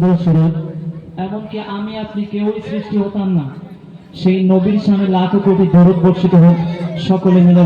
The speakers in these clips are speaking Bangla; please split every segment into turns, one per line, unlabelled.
মধুর সুরত এমনকি আমি আপনি কেউই সৃষ্টি হতাম না। সেই নবীর সামনে লাখো কোটি দরদ বর্ষিত হোক, সকলে মিলে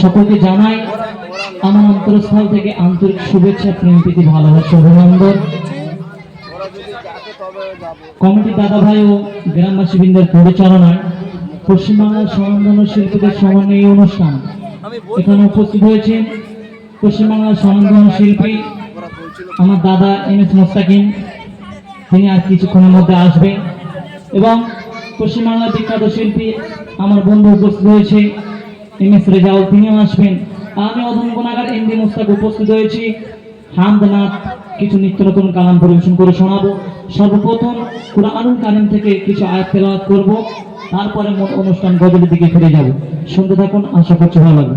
সকলকে জানাই, আমার অন্তরস্থল থেকে আন্তরিক শুভেচ্ছা, প্রেম, প্রীতি, ভালোবাসা, অভিনন্দন। কমিটি দাদা ভাই ও গ্রামবাসী বৃন্দের পরিচালনায় পশ্চিমবাংলার স্বনামধন্য শিল্পীদের সমন্বয়ে অনুষ্ঠান। এখানে উপস্থিত হয়েছেন পশ্চিমবাংলার স্বনামধন্য শিল্পী আমার দাদা এম এস মোস্তাকিম, তিনি আর কিছুক্ষণের মধ্যে আসবেন এবং পশ্চিমবাংলার বিখ্যাত শিল্পী আমার বন্ধু উপস্থিত হয়েছে, এম এস রেজাউল, তিনিও আসবেন। আমি অধম গুণাগার এম ডি মোস্তাক উপস্থিত হয়েছি। হামদ নাথ কিছু নিত্য নতুন কালাম পরিবেশন করে শোনাবো। সর্বপ্রথম কুরআনুল কারিম থেকে কিছু আয়াত তেলাওয়াত করব। তারপরে মোট অনুষ্ঠান গজলের দিকে ফিরে যাব। শুনতে থাকুন, আশা করছি ভালো লাগবে।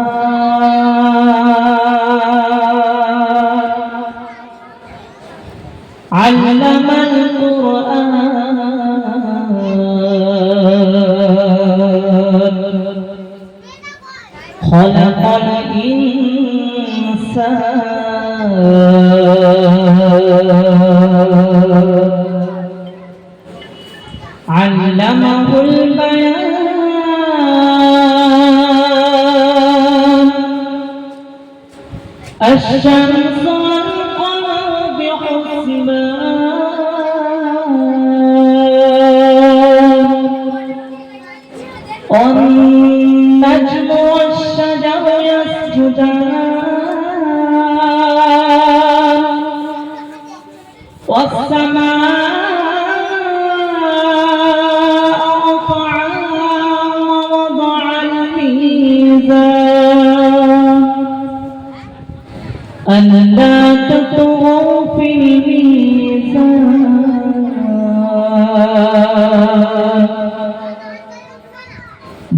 علم القرآن. خلق الإنسان. علمه البيان. الشمس والنجم والشجر يسجدان والسماء رفعها ووضع الميزان ألا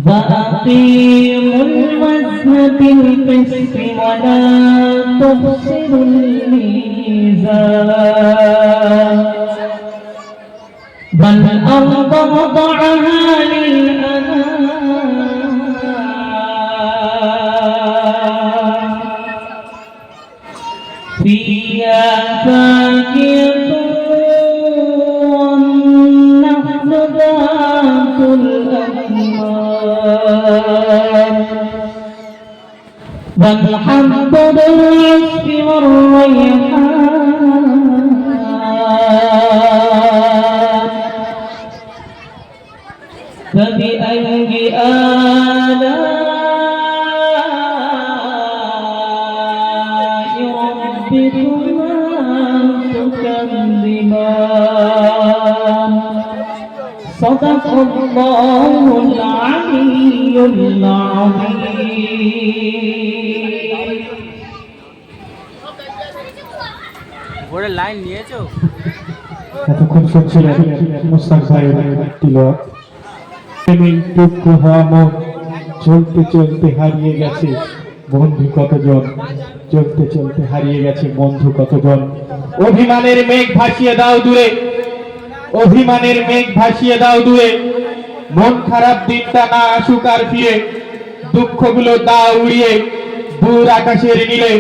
وأقيموا الوزن بالقسط ولا تخسروا الميزان بل الأرض وضعها للأنام ذو العصف والريحان فبأي آلاء ربكما تكذبان؟ صدق الله العلي العظيم.
ভোরে লাইন নিয়েছো?
এতক্ষণ শুনছিলেন মুস্তাক ভাইয়ের তিলক প্রেমের টুকরো হওয়া মন চলতে চলতে হারিয়ে গেছে বন্ধু কতজন? চলতে চলতে হারিয়ে গেছে বন্ধু কতজন? অভিমানের মেঘ ভাসিয়ে দাও দূরে। অভিমানের মেঘ ভাসিয়ে দাও দূরে। মন খারাপ দিনটা না আসুক আর ফিরে। দুঃখগুলো দাও উড়িয়ে দূর আকাশের নীলে।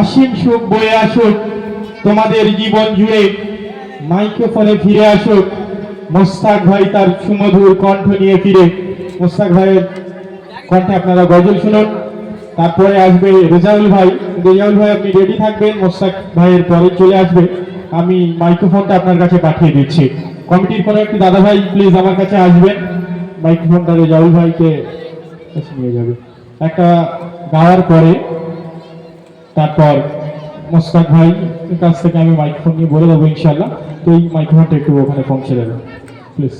অসীম সুখ বয়ে আসুক। তোমাদের জীবন জুড়ে মাইক্রোফোনে ফিরে আসুক। মোস্তাক ভাই তার সুমধুর কণ্ঠ নিয়ে ফিরে। মোস্তাক ভাইয়ের কণ্ঠে আপনারা গজল শুনুন। তারপরে আসবে রেজাউল ভাই। রেজাউল ভাই, আপনি রেডি থাকবেন? মোস্তাক ভাইয়ের পরে চলে আসবে। আমি মাইক্রোফোনটা আপনার কাছে পাঠিয়ে দিচ্ছি। কমিটির কোনো একটি দাদা ভাই প্লিজ আমার কাছে আসবেন। মাইক্রোফোনটা রেজাউল ভাইকে নিয়ে যাবে। একটা গাওয়ার পরে, তারপর মোস্তাক ভাই কাছ থেকে আমি মাইক্রোফোন নিয়ে বলে দেবো ইনশাল্লাহ তো এই মাইক্রোফোনটা একটু ওখানে পৌঁছে দেবেন প্লিজ